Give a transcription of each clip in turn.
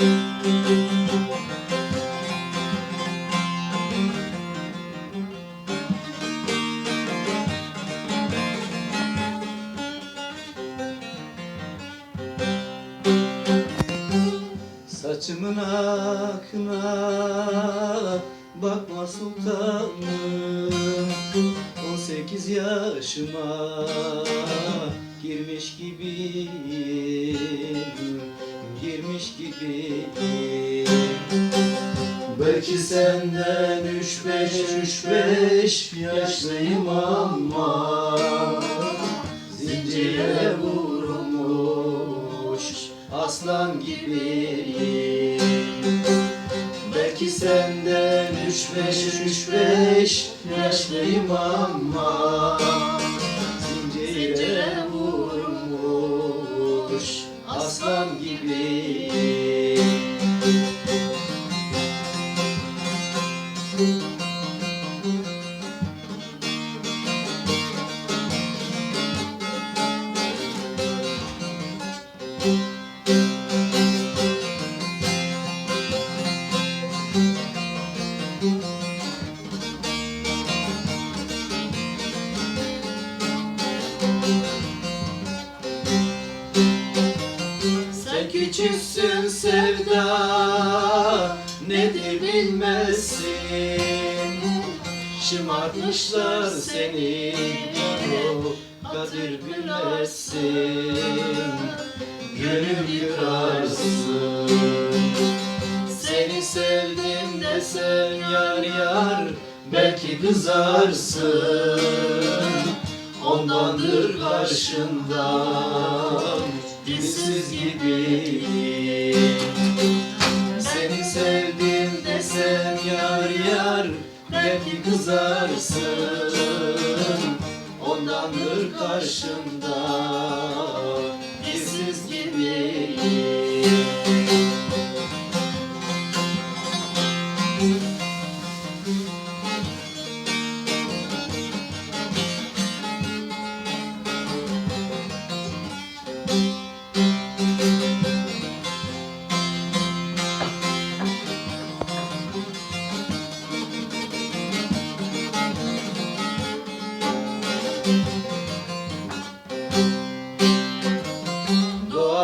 Saçımın akına bakma sultanım. On sekiz yaşıma girmiş gibiyim. Belki senden üç beş üç beş yaşlıyım ama Zincire vurulmuş aslan gibiyim. Belki senden üç beş üç beş yaşlıyım ama Zincire küçüksün sevda nedir bilmezsin Şımartmışlar seni o kadir bilmezsin Gönül yıkarsın. Seni sevdim desem yar yar Belki kızarsın. Ondandır karşından Dilsiz gibi kızarsın. Ondandır karşında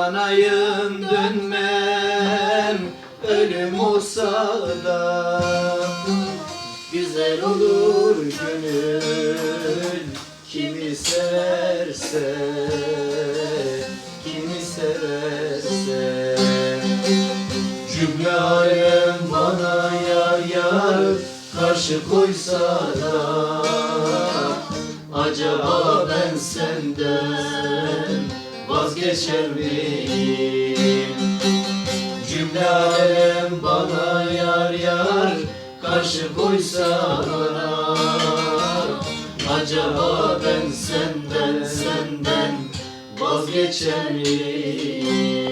Doğan ayın dönmem Ölüm olsa da Güzel olur gönül. Kimi severse Kimi severse Cümle bana yar yar Karşı koysa da Acaba ben senden vazgeçer miyim? Cümle alem bana yar yar Karşı koysa bana Acaba ben senden senden vazgeçer miyim?